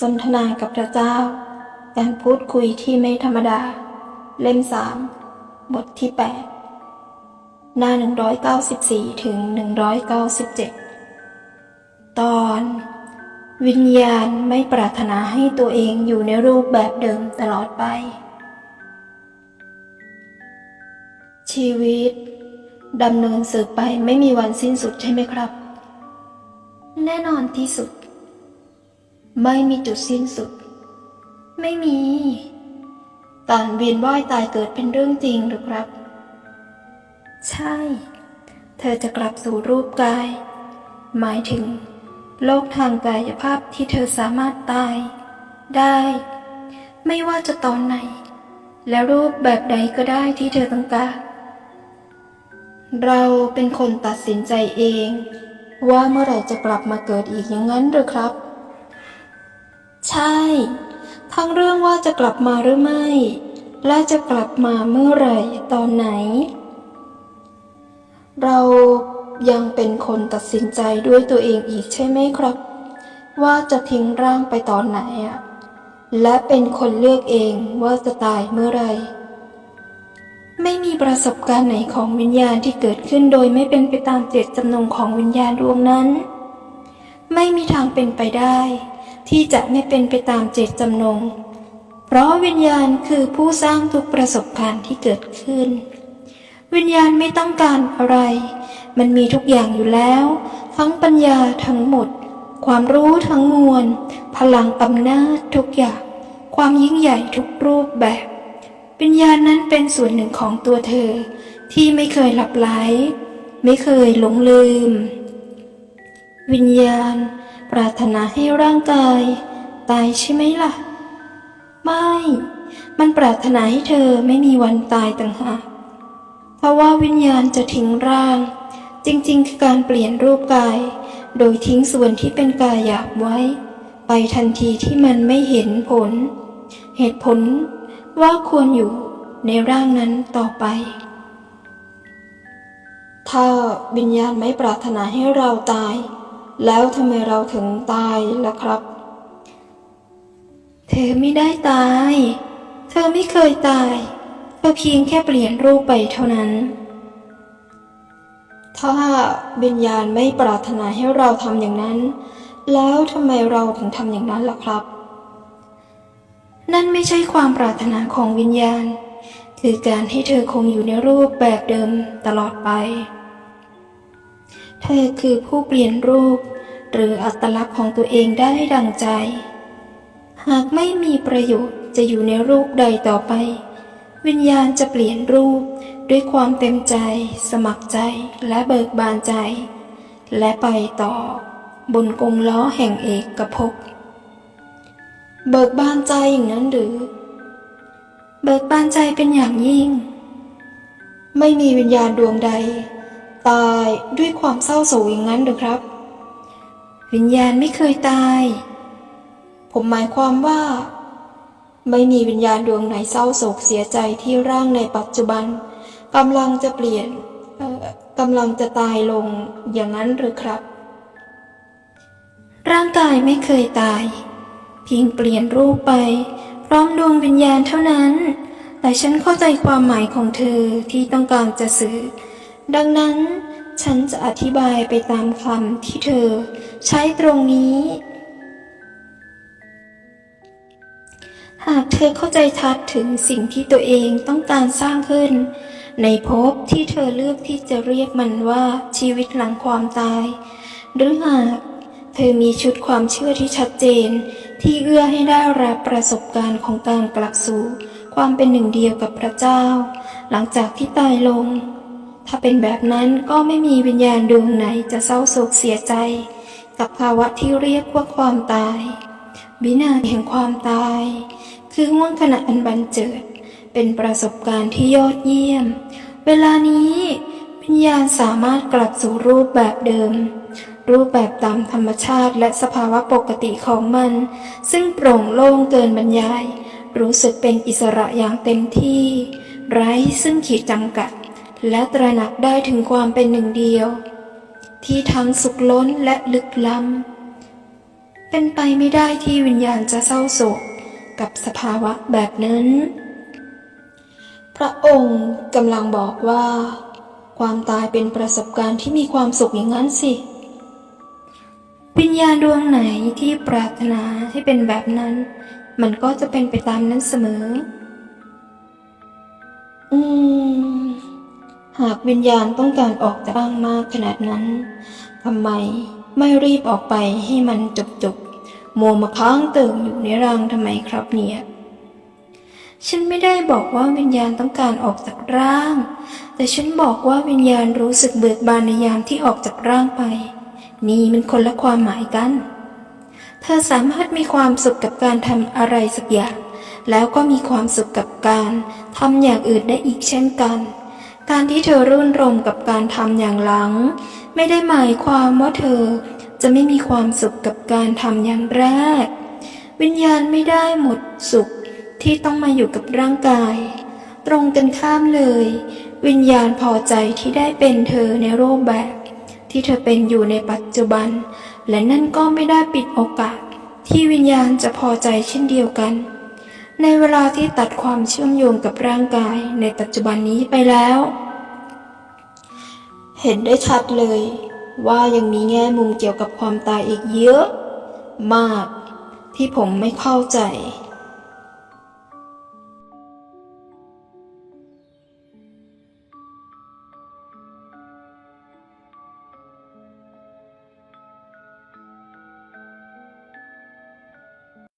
สนทนากับพระเจ้า การพูดคุยที่ไม่ธรรมดา เล่มสามบทที่ 8 หน้า 194 ถึง 197 ตอน วิญญาณไม่ปรารถนาให้ตัวเองอยู่ในรูปแบบเดิมตลอดไป ชีวิตดำเนินสืบไปไม่มีวันสิ้นสุดใช่ไหมครับ แน่นอนที่สุด ไม่มีจุดสิ้นสุด ไม่มี การเวียนว่ายตายเกิดเป็นเรื่องจริงหรือครับ ใช่ เธอจะกลับสู่รูปกาย หมายถึง โลกทางกายภาพที่เธอสามารถตาย ได้ ไม่ว่าจะตอนไหน และรูปแบบใดก็ได้ที่เธอต้องการเราเป็นคนตัดสินใจเอง ว่าเมื่อไหร่จะกลับมาเกิดอีกอย่างนั้นหรือครับ ใช่ ทั้งเรื่องว่าจะกลับมาหรือไม่ และจะกลับมาเมื่อไหร่ตอนไหน เรายังเป็นคนตัดสินใจด้วยตัวเองอีกใช่ไหมครับ ว่าจะทิ้งร่างไปตอนไหนอะและเป็นคนเลือกเองว่าจะตายเมื่อไรไม่มีประสบการณ์ไหนของวิญญาณที่เกิดขึ้นโดยไม่เป็นไปตามเจตจำนงของวิญญาณดวงนั้น ไม่มีทางเป็นไปได้ ที่จะไม่เป็นไปตามเจตจำนง เพราะวิญญาณคือผู้สร้างทุกประสบการณ์ที่เกิดขึ้น วิญญาณไม่ต้องการอะไร มันมีทุกอย่างอยู่แล้ว ทั้งปัญญาทั้งหมด ความรู้ทั้งมวล พลังอำนาจทุกอย่าง ความยิ่งใหญ่ทุกรูปแบบ วิญญาณนั้นเป็นส่วนหนึ่งของตัวเธอ ที่ไม่เคยหลับไหล ไม่เคยหลงลืม วิญญาณ ปรารถนาให้ร่างกาย ตายใช่ไหมล่ะ ไม่ มันปรารถนาให้เธอไม่มีวันตายต่างหากเพราะว่าวิญญาณจะทิ้งร่าง จริงๆ คือการเปลี่ยนรูปกาย โดยทิ้งส่วนที่เป็นกายหยาบไว้ ไปทันทีที่มันไม่เห็นผล เหตุผลว่าควรอยู่ในร่างนั้นต่อไป ถ้าวิญญาณไม่ปรารถนาให้เราตาย แล้วทำไมเราถึงตายล่ะครับ เธอไม่ได้ตาย เธอไม่เคยตาย เธอเพียงแค่เปลี่ยนรูปไปเท่านั้น ถ้าวิญญาณไม่ปรารถนาให้เราทำอย่างนั้น แล้วทำไมเราถึงทำอย่างนั้นล่ะครับ นั่นไม่ใช่ความปรารถนาของวิญญาณ คือการให้เธอคงอยู่ในรูปแบบเดิมตลอดไป เธอคือผู้เปลี่ยนรูป หรืออัตลักษณ์ของตัวเองได้ดังใจ หากไม่มีประโยชน์จะอยู่ในรูปใดต่อไป วิญญาณจะเปลี่ยนรูปด้วยความเต็มใจ สมัครใจและเบิกบานใจ และไปต่อ บนกงล้อแห่งเอกภพเบิกบานใจอย่างนั้นหรือ เบิกบานใจเป็นอย่างยิ่ง ไม่มีวิญญาณดวงใด ตายด้วยความเศร้าโศกอย่างนั้นหรือครับ วิญญาณไม่เคยตาย ผมหมายความว่า ไม่มีวิญญาณดวงไหนเศร้าโศกเสียใจที่ร่างในปัจจุบันกำลังจะเปลี่ยนเอ่อกำลังจะตายลงอย่างนั้นหรือครับ ร่างกายไม่เคยตาย เพียงเปลี่ยนรูปไป พร้อมดวงวิญญาณเท่านั้น แต่ฉันเข้าใจความหมายของเธอที่ต้องการจะสื่อ ดังนั้นฉันจะอธิบายไปตามคำที่เธอ ใช้ตรงนี้ หากเธอเข้าใจทัดถึงสิ่งที่ตัวเองต้องการสร้างขึ้น ในภพที่เธอเลือกที่จะเรียกมันว่าชีวิตหลังความตาย หรือหากเธอมีชุดความเชื่อที่ชัดเจน ที่เอื้อให้ได้รับประสบการณ์ของการกลับสู่ ความเป็นหนึ่งเดียวกับพระเจ้า หลังจากที่ตายลง ถ้าเป็นแบบนั้นก็ไม่มีวิญญาณดวงไหนจะเศร้าโศกเสียใจ กับภาวะที่เรียกว่าความตายวินาทีแห่งความตาย คือห่วงขณะอันบันเจิด เป็นประสบการณ์ที่ยอดเยี่ยม เวลานี้วิญญาณสามารถกลับสู่รูปแบบเดิม รูปแบบตามธรรมชาติและสภาวะปกติของมัน ซึ่งโปร่งโล่งเกินบรรยาย รู้สึกเป็นอิสระอย่างเต็มที่ ไร้ซึ่งขีดจำกัด และตระหนักได้ถึงความเป็นหนึ่งเดียว ที่ทั้งสุขล้นและลึกล้ำ เป็นไปไม่ได้ที่วิญญาณจะเศร้าโศกกับสภาวะแบบนั้น พระองค์กำลังบอกว่า ความตายเป็นประสบการณ์ที่มีความสุขอย่างนั้นสิ วิญญาณดวงไหนที่ปรารถนาให้เป็นแบบนั้น มันก็จะเป็นไปตามนั้นเสมอ อืม หากวิญญาณต้องการออกจากร่างมากขนาดนั้นทำไมไม่รีบออกไปให้มันจบจบมัวมาค้างเติ่งอยู่ในร่างทำไมครับเนี่ย ฉันไม่ได้บอกว่าวิญญาณต้องการออกจากร่าง แต่ฉันบอกว่าวิญญาณรู้สึกเบิกบานในยามที่ออกจากร่างไป นี่มันคนละความหมายกัน เธอสามารถมีความสุขกับการทำอะไรสักอย่าง แล้วก็มีความสุขกับการทำอย่างอื่นได้อีกเช่นกัน การที่เธอรื่นรมกับการทำอย่างหลัง ไม่ได้หมายความว่าเธอจะไม่มีความสุขกับการทำอย่างแรก วิญญาณไม่ได้หมดสุขที่ต้องมาอยู่กับร่างกาย ตรงกันข้ามเลย วิญญาณพอใจที่ได้เป็นเธอในรูปแบบ ที่เธอเป็นอยู่ในปัจจุบัน และนั่นก็ไม่ได้ปิดโอกาส ที่วิญญาณจะพอใจเช่นเดียวกัน ในเวลาที่ตัดความเชื่อมโยงกับร่างกายในปัจจุบันนี้ไปแล้ว เห็นได้ชัดเลย ว่ายังมีแง่มุมเกี่ยวกับความตายอีกเยอะ มากที่ผมไม่เข้าใจ